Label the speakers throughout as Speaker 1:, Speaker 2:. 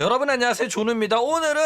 Speaker 1: 여러분 안녕하세요. 조누입니다. 오늘은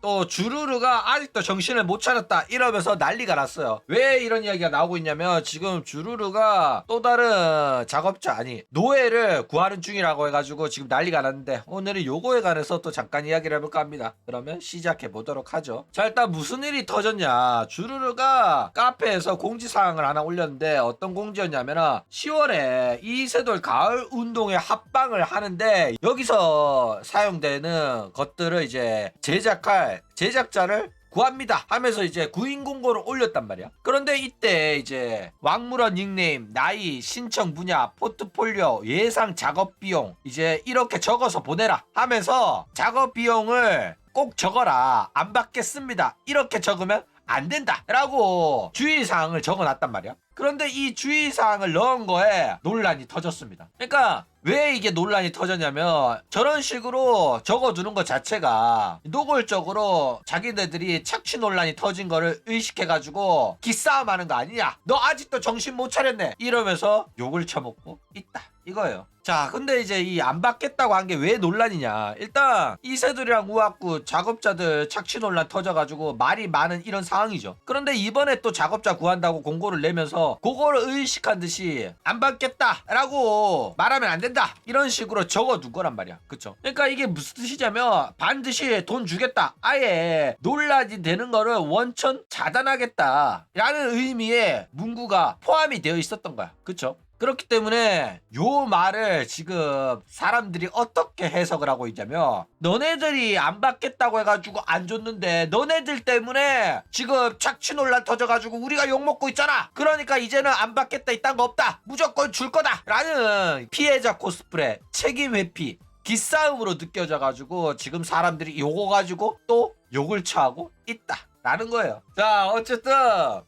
Speaker 1: 또 주루루가 아직도 정신을 못 차렸다 이러면서 난리가 났어요. 왜 이런 이야기가 나오고 있냐면 지금 주루루가 또 다른 작업자 아니 노예를 구하는 중이라고 해가지고 지금 난리가 났는데 오늘은 요거에 관해서 또 잠깐 이야기를 해볼까 합니다. 그러면 시작해 보도록 하죠. 자 일단 무슨 일이 터졌냐. 주루루가 카페에서 공지사항을 하나 올렸는데 어떤 공지였냐면 10월에 이세돌 가을 운동회 합방을 하는데 여기서 사용되는 것들을 이제 제작할 제작자를 구합니다 하면서 이제 구인 공고를 올렸단 말이야. 그런데 이때 이제 왕물원 닉네임, 나이, 신청 분야, 포트폴리오, 예상 작업 비용 이제 이렇게 적어서 보내라 하면서 작업 비용을 꼭 적어라 안 받겠습니다 이렇게 적으면 안 된다 라고 주의사항을 적어 놨단 말이야. 그런데 이 주의사항을 넣은 거에 논란이 터졌습니다. 그러니까 왜 이게 논란이 터졌냐면 저런 식으로 적어두는 것 자체가 노골적으로 자기네들이 착취 논란이 터진 거를 의식해가지고 기싸움 하는 거 아니냐. 너 아직도 정신 못 차렸네. 이러면서 욕을 쳐먹고 있다 이거예요. 자 근데 이제 이 안 받겠다고 한 게 왜 논란이냐. 일단 이세돌이랑 우악구 작업자들 착취 논란 터져가지고 말이 많은 이런 상황이죠. 그런데 이번에 또 작업자 구한다고 공고를 내면서 그거를 의식한 듯이 안 받겠다라고 말하면 안 된다. 이런 식으로 적어둔 거란 말이야. 그쵸? 그러니까 이게 무슨 뜻이냐면 반드시 돈 주겠다. 아예 논란이 되는 거를 원천 차단하겠다 라는 의미의 문구가 포함이 되어 있었던 거야. 그쵸 그렇기 때문에 요 말을 지금 사람들이 어떻게 해석을 하고 있냐면 너네들이 안 받겠다고 해가지고 안 줬는데 너네들 때문에 지금 착취 논란 터져가지고 우리가 욕먹고 있잖아. 그러니까 이제는 안 받겠다 이딴 거 없다. 무조건 줄 거다. 라는 피해자 코스프레 책임 회피 기싸움으로 느껴져가지고 지금 사람들이 요거 가지고 또 욕을 처하고 있다 라는 거예요. 자, 어쨌든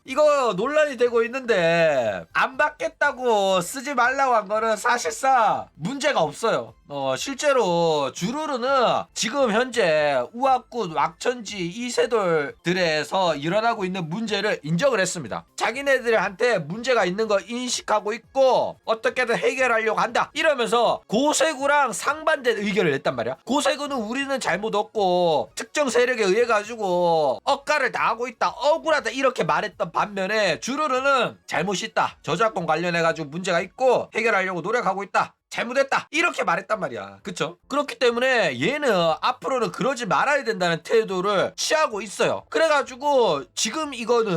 Speaker 1: 이거 논란이 되고 있는데 안 받겠다고 쓰지 말라고 한 거는 사실상 문제가 없어요. 어, 실제로 주루루는 지금 현재 우악군, 왁천지, 이세돌들에서 일어나고 있는 문제를 인정을 했습니다. 자기네들한테 문제가 있는 거 인식하고 있고 어떻게든 해결하려고 한다. 이러면서 고세구랑 상반된 의견을 냈단 말이야. 고세구는 우리는 잘못 없고 특정 세력에 의해 가지고 억가를 당하고 있다. 억울하다. 이렇게 말했던 반면에 주루루는 잘못이 있다. 저작권 관련해 가지고 문제가 있고 해결하려고 노력하고 있다. 잘못했다. 이렇게 말했단 말이야. 그쵸? 그렇기 때문에 얘는 앞으로는 그러지 말아야 된다는 태도를 취하고 있어요. 그래가지고 지금 이거는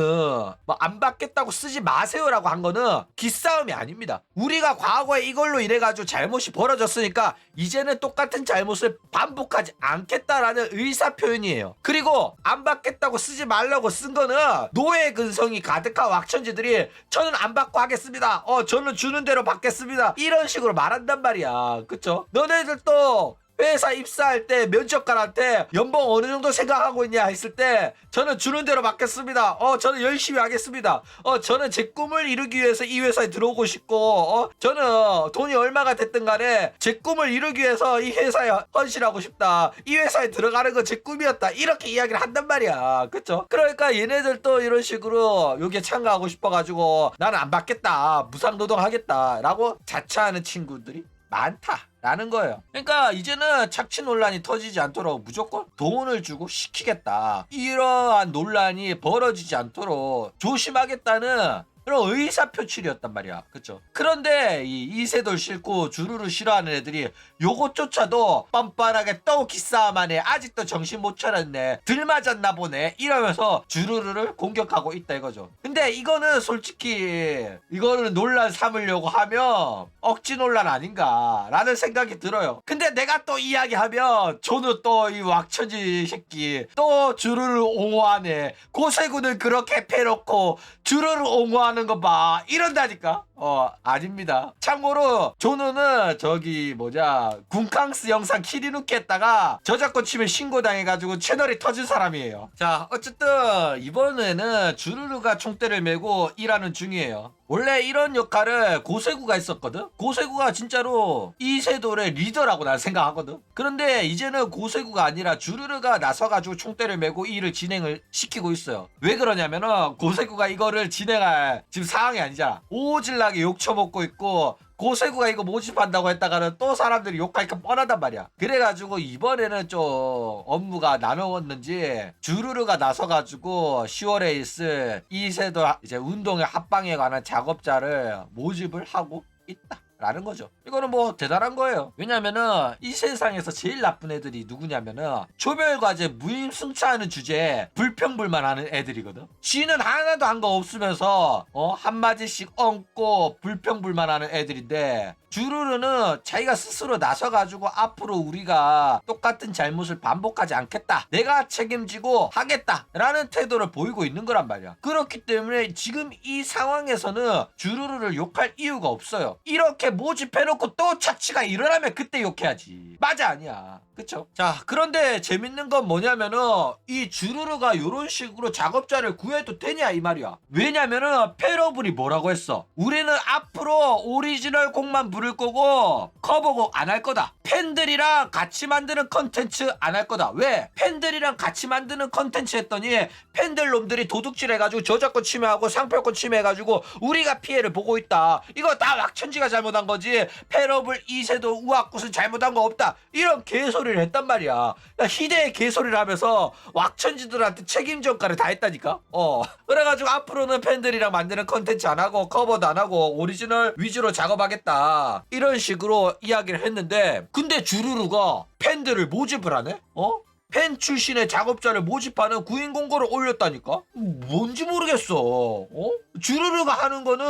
Speaker 1: 뭐 안 받겠다고 쓰지 마세요라고 한 거는 기싸움이 아닙니다. 우리가 과거에 이걸로 인해가지고 잘못이 벌어졌으니까 이제는 똑같은 잘못을 반복하지 않겠다라는 의사 표현이에요. 그리고 안 받겠다고 쓰지 말라고 쓴 거는 노예 근성이 가득한 왁천지들이 저는 안 받고 하겠습니다. 어 저는 주는 대로 받겠습니다. 이런 식으로 말한 한단 말이야. 그쵸? 너네들도 회사 입사할 때 면접관한테 연봉 어느 정도 생각하고 있냐 했을 때 저는 주는 대로 받겠습니다. 어 저는 열심히 하겠습니다. 어 저는 제 꿈을 이루기 위해서 이 회사에 들어오고 싶고 어 저는 돈이 얼마가 됐든 간에 제 꿈을 이루기 위해서 이 회사에 헌신하고 싶다. 이 회사에 들어가는 건 제 꿈이었다. 이렇게 이야기를 한단 말이야. 그쵸? 그러니까 얘네들도 이런 식으로 여기에 참가하고 싶어가지고 나는 안 받겠다. 무상노동 하겠다. 라고 자처하는 친구들이 많다. 라는 거예요. 그러니까 이제는 착취 논란이 터지지 않도록 무조건 돈을 주고 시키겠다. 이러한 논란이 벌어지지 않도록 조심하겠다는 그런 의사 표출이었단 말이야. 그쵸? 그런데 이 이세돌 싫고 주루루 싫어하는 애들이 요것조차도 뻔뻔하게 또 기싸움하네. 아직도 정신 못 차렸네. 들 맞았나 보네. 이러면서 주루루를 공격하고 있다 이거죠. 근데 이거는 솔직히 이거는 논란 삼으려고 하면 억지 논란 아닌가라는 생각이 들어요. 근데 내가 또 이야기하면 저는 또 이 왁천지 새끼 또 주루를 옹호하네. 고세구는 그렇게 패놓고 주루를 옹호하는 거 봐. 이런다니까. 어 아닙니다. 참고로 조누는 저기 뭐냐 군캉스 영상 키리누키 했다가 저작권 침해 신고 당해가지고 채널이 터진 사람이에요. 자 어쨌든 이번에는 주루루가 총대를 메고 일하는 중이에요. 원래 이런 역할을 고세구가 했었거든. 고세구가 진짜로 이세돌의 리더라고 난 생각하거든. 그런데 이제는 고세구가 아니라 주르르가 나서가지고 총대를 메고 이 일을 진행을 시키고 있어요. 왜 그러냐면은 고세구가 이거를 진행할 지금 상황이 아니잖아. 오질나게 욕 처먹고 있고 고세구가 이거 모집한다고 했다가는 또 사람들이 게 뻔하단 말이야. 그래가지고 이번에는 좀 업무가 나누었는지 주루르가 나서가지고 10월에 있을 이세도 이제 운동의 합방에 관한 작업자를 모집을 하고 있다. 라는 거죠. 이거는 뭐 대단한 거예요. 왜냐면은 이 세상에서 제일 나쁜 애들이 누구냐면은 조별과제 무임승차하는 주제에 불평불만하는 애들이거든. 지는 하나도 한 거 없으면서 어 한마디씩 얹고 불평불만하는 애들인데 주루르는 자기가 스스로 나서가지고 앞으로 우리가 똑같은 잘못을 반복하지 않겠다. 내가 책임지고 하겠다 라는 태도를 보이고 있는 거란 말이야. 그렇기 때문에 지금 이 상황에서는 주루르를 욕할 이유가 없어요. 이렇게 모집해놓고 또 착취가 일어나면 그때 욕해야지. 맞아 아니야. 그쵸? 자 그런데 재밌는 건 뭐냐면은 이 주루르가 이런 식으로 작업자를 구해도 되냐 이 말이야. 왜냐면은 페러블이 뭐라고 했어? 우리는 앞으로 오리지널 곡만 부를 거고 커버곡 안 할 거다. 팬들이랑 같이 만드는 컨텐츠 안 할 거다. 왜? 팬들이랑 같이 만드는 컨텐츠 했더니 팬들 놈들이 도둑질 해가지고 저작권 침해하고 상표권 침해해가지고 우리가 피해를 보고 있다. 이거 다 왁천지가 잘못한 거지. 페러블 이세도 우악굿은 잘못한 거 없다. 이런 개소리를 했단 말이야. 야, 희대의 개소리를 하면서 왁천지들한테 책임 전가를 다 했다니까. 어. 그래가지고 앞으로는 팬들이랑 만드는 컨텐츠 안 하고 커버도 안 하고 오리지널 위주로 작업하겠다. 이런 식으로 이야기를 했는데 근데 주루루가 팬들을 모집을 하네? 어? 팬 출신의 작업자를 모집하는 구인 공고를 올렸다니까? 뭔지 모르겠어. 어? 주루루가 하는 거는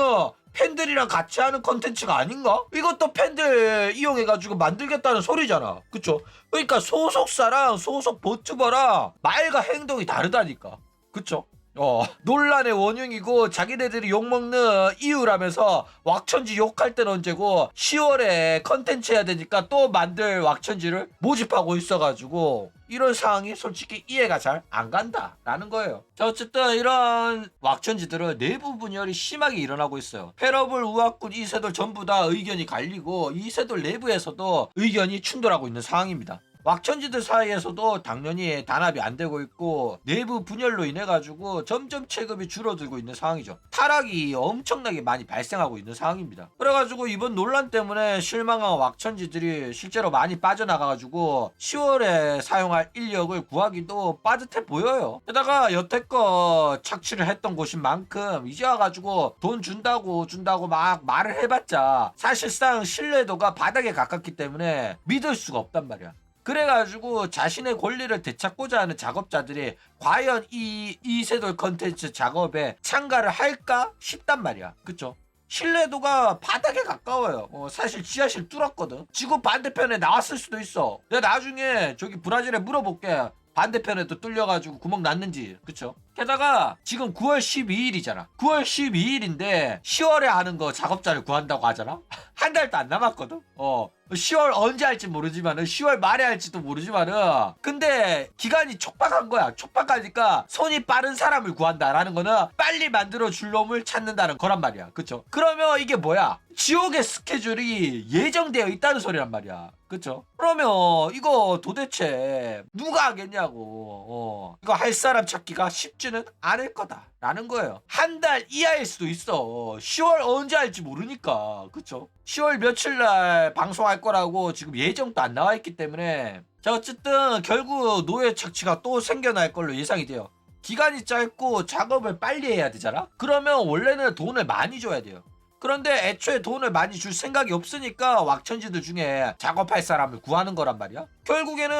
Speaker 1: 팬들이랑 같이 하는 컨텐츠가 아닌가? 이것도 팬들 이용해가지고 만들겠다는 소리잖아. 그쵸? 그러니까 소속사랑 소속 버튜버랑 말과 행동이 다르다니까. 그쵸? 어, 논란의 원흉이고 자기네들이 욕먹는 이유라면서 왁천지 욕할 땐 언제고 10월에 컨텐츠 해야 되니까 또 만들 왁천지를 모집하고 있어가지고 이런 상황이 솔직히 이해가 잘 안 간다 라는 거예요. 자 어쨌든 이런 왁천지들은 내부 분열이 심하게 일어나고 있어요. 페러블 우악군 이세돌 전부 다 의견이 갈리고 이세돌 내부에서도 의견이 충돌하고 있는 상황입니다. 왁천지들 사이에서도 당연히 단합이 안 되고 있고 내부 분열로 인해 가지고 점점 체급이 줄어들고 있는 상황이죠. 타락이 엄청나게 많이 발생하고 있는 상황입니다. 그래가지고 이번 논란 때문에 실망한 왁천지들이 실제로 많이 빠져나가 가지고 10월에 사용할 인력을 구하기도 빠듯해 보여요. 게다가 여태껏 착취를 했던 곳인 만큼 이제 와가지고 돈 준다고 준다고 막 말을 해봤자 사실상 신뢰도가 바닥에 가깝기 때문에 믿을 수가 없단 말이야. 그래가지고 자신의 권리를 되찾고자 하는 작업자들이 과연 이 이세돌 컨텐츠 작업에 참가를 할까 싶단 말이야. 그쵸? 신뢰도가 바닥에 가까워요. 어, 사실 지하실 뚫었거든. 지구 반대편에 나왔을 수도 있어. 내가 나중에 저기 브라질에 물어볼게. 반대편에도 뚫려가지고 구멍 났는지. 그쵸? 게다가 지금 9월 12일이잖아. 9월 12일인데 10월에 하는 거 작업자를 구한다고 하잖아? 한 달도 안 남았거든? 어. 10월 언제 할지 모르지만은 10월 말에 할지도 모르지만은 근데 기간이 촉박한 거야. 촉박하니까 손이 빠른 사람을 구한다라는 거는 빨리 만들어 줄 놈을 찾는다는 거란 말이야. 그쵸? 그러면 이게 뭐야? 지옥의 스케줄이 예정되어 있다는 소리란 말이야. 그쵸? 그러면 이거 도대체 누가 하겠냐고. 어. 이거 할 사람 찾기가 쉽지 는 않을 거다라는 거예요. 한 달 이하일 수도 있어. 10월 언제 할지 모르니까. 그쵸? 10월 며칠 날 방송할 거라고 지금 예정도 안 나와 있기 때문에 자 어쨌든 결국 노예 착취가 또 생겨날 걸로 예상이 돼요. 기간이 짧고 작업을 빨리 해야 되잖아? 그러면 원래는 돈을 많이 줘야 돼요. 그런데 애초에 돈을 많이 줄 생각이 없으니까 왁천지들 중에 작업할 사람을 구하는 거란 말이야. 결국에는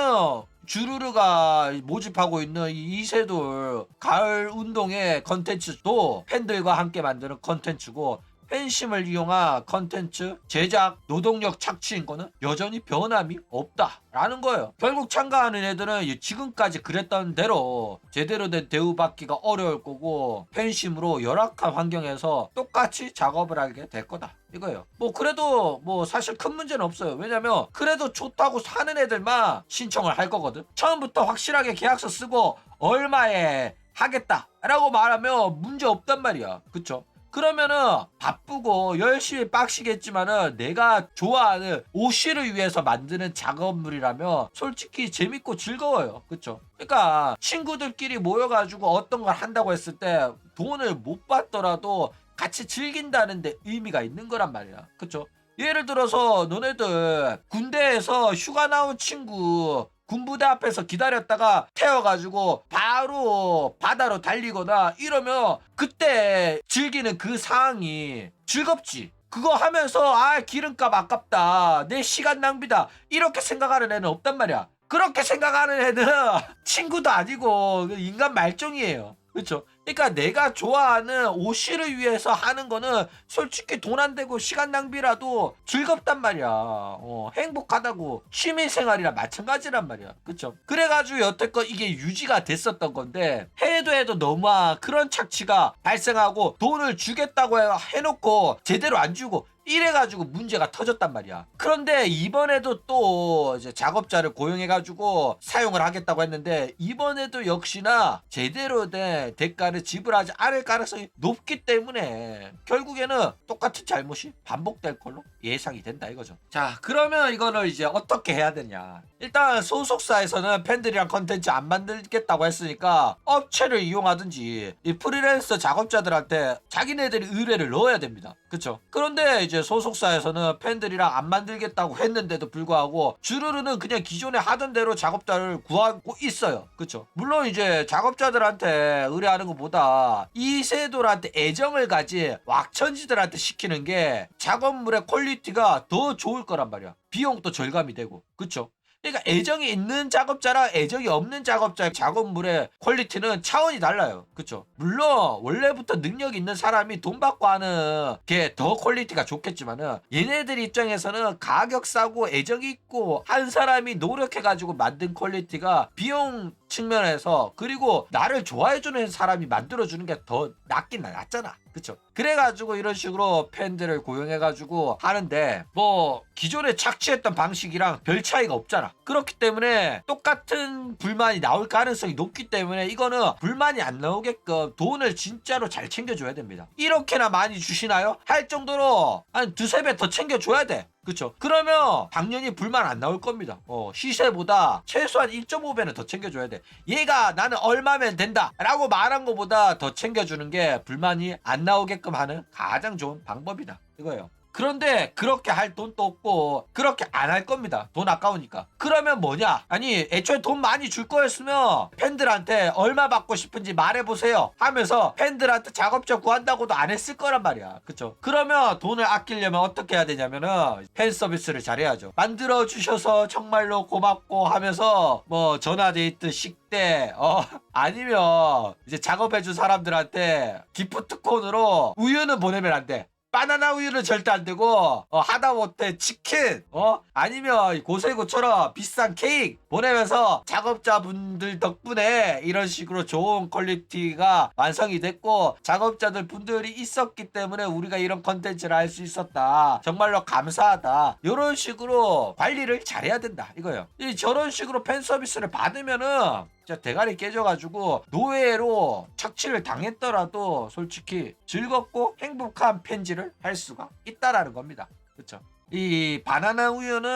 Speaker 1: 주루르가 모집하고 있는 이 이세돌 가을 운동의 컨텐츠도 팬들과 함께 만드는 컨텐츠고 팬심을 이용한 컨텐츠 제작 노동력 착취인 거는 여전히 변함이 없다라는 거예요. 결국 참가하는 애들은 이 지금까지 그랬던 대로 제대로 된 대우받기가 어려울 거고 팬심으로 열악한 환경에서 똑같이 작업을 하게 될 거다. 이거예요. 뭐 그래도 뭐 사실 큰 문제는 없어요. 왜냐면 그래도 좋다고 사는 애들만 신청을 할 거거든. 처음부터 확실하게 계약서 쓰고 얼마에 하겠다라고 말하면 문제 없단 말이야. 그쵸? 그러면은 바쁘고 열심히 빡시겠지만은 내가 좋아하는 오시를 위해서 만드는 작업물이라면 솔직히 재밌고 즐거워요. 그쵸? 그러니까 친구들끼리 모여가지고 어떤 걸 한다고 했을 때 돈을 못 받더라도 같이 즐긴다는 데 의미가 있는 거란 말이야. 그쵸? 예를 들어서 너네들 군대에서 휴가 나온 친구 군부대 앞에서 기다렸다가 태워가지고 바로 바다로 달리거나 이러면 그때 즐기는 그 상황이 즐겁지. 그거 하면서 아 기름값 아깝다 내 시간 낭비다 이렇게 생각하는 애는 없단 말이야. 그렇게 생각하는 애는 친구도 아니고 인간 말종이에요. 그렇죠? 그러니까 내가 좋아하는 오시를 위해서 하는 거는 솔직히 돈 안 되고 시간 낭비라도 즐겁단 말이야. 어, 행복하다고 취미 생활이랑 마찬가지란 말이야. 그쵸? 그래가지고 여태껏 이게 유지가 됐었던 건데 해도 해도 너무 그런 착취가 발생하고 돈을 주겠다고 해- 해놓고 제대로 안 주고 이래가지고 문제가 터졌단 말이야. 그런데 이번에도 또 이제 작업자를 고용해가지고 사용을 하겠다고 했는데 이번에도 역시나 제대로 된 대가를 지불하지 않을 가능성이 높기 때문에 결국에는 똑같은 잘못이 반복될 걸로 예상이 된다 이거죠. 자 그러면 이거를 이제 어떻게 해야 되냐. 일단 소속사에서는 팬들이랑 컨텐츠 안 만들겠다고 했으니까 업체를 이용하든지 이 프리랜서 작업자들한테 자기네들이 의뢰를 넣어야 됩니다. 그쵸? 그런데 이제 소속사에서는 팬들이랑 안 만들겠다고 했는데도 불구하고 주르르는 그냥 기존에 하던 대로 작업자를 구하고 있어요. 그쵸? 물론 이제 작업자들한테 의뢰하는 것보다 이세돌한테 애정을 가진 왁천지들한테 시키는 게 작업물의 퀄리티가 더 좋을 거란 말이야. 비용도 절감이 되고. 그쵸? 그러니까 애정이 있는 작업자랑 애정이 없는 작업자의 작업물의 퀄리티는 차원이 달라요. 그쵸? 물론 원래부터 능력 있는 사람이 돈 받고 하는 게 더 퀄리티가 좋겠지만은 얘네들 입장에서는 가격 싸고 애정이 있고 한 사람이 노력해가지고 만든 퀄리티가 비용 측면에서 그리고 나를 좋아해주는 사람이 만들어주는 게 더 낫긴 낫잖아. 그쵸? 그래가지고 이런 식으로 팬들을 고용해가지고 하는데 뭐 기존에 착취했던 방식이랑 별 차이가 없잖아. 그렇기 때문에 똑같은 불만이 나올 가능성이 높기 때문에 이거는 불만이 안 나오게끔 돈을 진짜로 잘 챙겨줘야 됩니다. 이렇게나 많이 주시나요? 할 정도로 한 두세 배 더 챙겨줘야 돼. 그쵸? 그러면 당연히 불만 안 나올 겁니다. 어, 시세보다 최소한 1.5배는 더 챙겨줘야 돼. 얘가 나는 얼마면 된다 라고 말한 것보다 더 챙겨주는 게 불만이 안 나오게끔 하는 가장 좋은 방법이다. 이거예요. 그런데 그렇게 할 돈도 없고 그렇게 안 할 겁니다. 돈 아까우니까. 그러면 뭐냐? 아니 애초에 돈 많이 줄 거였으면 팬들한테 얼마 받고 싶은지 말해보세요 하면서 팬들한테 작업자 구한다고도 안 했을 거란 말이야. 그쵸? 그러면 돈을 아끼려면 어떻게 해야 되냐면은 팬 서비스를 잘해야죠. 만들어 주셔서 정말로 고맙고 하면서 뭐 전화데이트 식대 어 아니면 이제 작업해준 사람들한테 기프트콘으로 우유는 보내면 안 돼. 바나나 우유는 절대 안 되고 어, 하다못해 치킨 어? 아니면 고세구처럼 비싼 케이크 보내면서 작업자분들 덕분에 이런 식으로 좋은 퀄리티가 완성이 됐고 작업자들 분들이 있었기 때문에 우리가 이런 컨텐츠를 할 수 있었다. 정말로 감사하다. 이런 식으로 관리를 잘해야 된다 이거예요. 이 저런 식으로 팬 서비스를 받으면은 진짜 대가리 깨져가지고 노예로 착취를 당했더라도 솔직히 즐겁고 행복한 팬지를 할 수가 있다라는 겁니다. 그렇죠? 이 바나나 우유는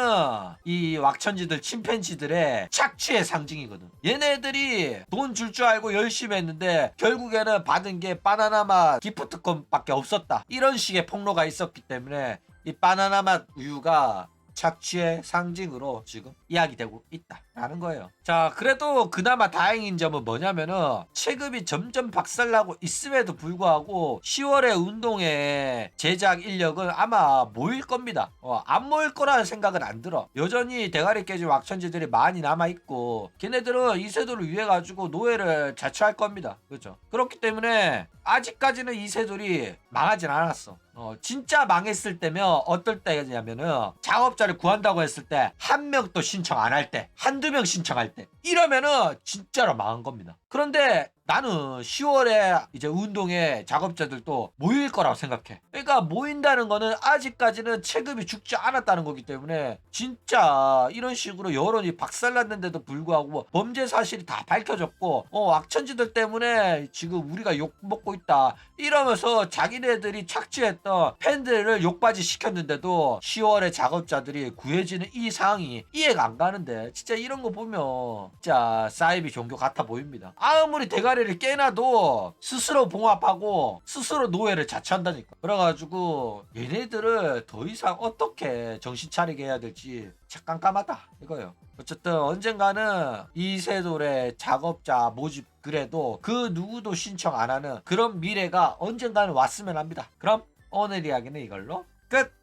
Speaker 1: 이 왁천지들 침팬지들의 착취의 상징이거든. 얘네들이 돈줄줄 알고 열심히 했는데 결국에는 받은 게 바나나 맛 기프트콘밖에 없었다. 이런 식의 폭로가 있었기 때문에 이 바나나 맛 우유가 착취의 상징으로 지금 이야기되고 있다라는 거예요. 자, 그래도 그나마 다행인 점은 뭐냐면은 체급이 점점 박살나고 있음에도 불구하고 10월의 운동회 제작 인력은 아마 모일 겁니다. 어, 안 모일 거라는 생각은 안 들어. 여전히 대가리 깨진 왁천지들이 많이 남아 있고 걔네들은 이세돌을 위해 가지고 노예를 자처할 겁니다. 그렇죠? 그렇기 때문에 아직까지는 이세돌이 망하진 않았어. 어, 진짜 망했을 때면 어떨 때냐면은 작업자를 구한다고 했을 때 한 명도 신청 안 할 때, 한두 명 신청할 때 이러면은 진짜로 망한 겁니다. 그런데 나는 10월에 이제 운동회 작업자들도 모일 거라고 생각해. 그러니까 모인다는 거는 아직까지는 체급이 죽지 않았다는 거기 때문에 진짜 이런 식으로 여론이 박살났는데도 불구하고 뭐 범죄 사실이 다 밝혀졌고 어, 왁천지들 때문에 지금 우리가 욕 먹고 있다 이러면서 자기네들이 착취했던 팬들을 욕바지 시켰는데도 10월에 작업자들이 구해지는 이 상황이 이해가 안 가는데 진짜 이런 거 보면 진짜 사이비 종교 같아 보입니다. 아무리 대가리를 깨놔도 스스로 봉합하고 스스로 노예를 자처한다니까. 그래가지고 얘네들을 더 이상 어떻게 정신 차리게 해야 될지 참 깜깜하다 이거요. 어쨌든 언젠가는 이세돌의 작업자 모집 그래도 그 누구도 신청 안 하는 그런 미래가 언젠가는 왔으면 합니다. 그럼 오늘 이야기는 이걸로 끝!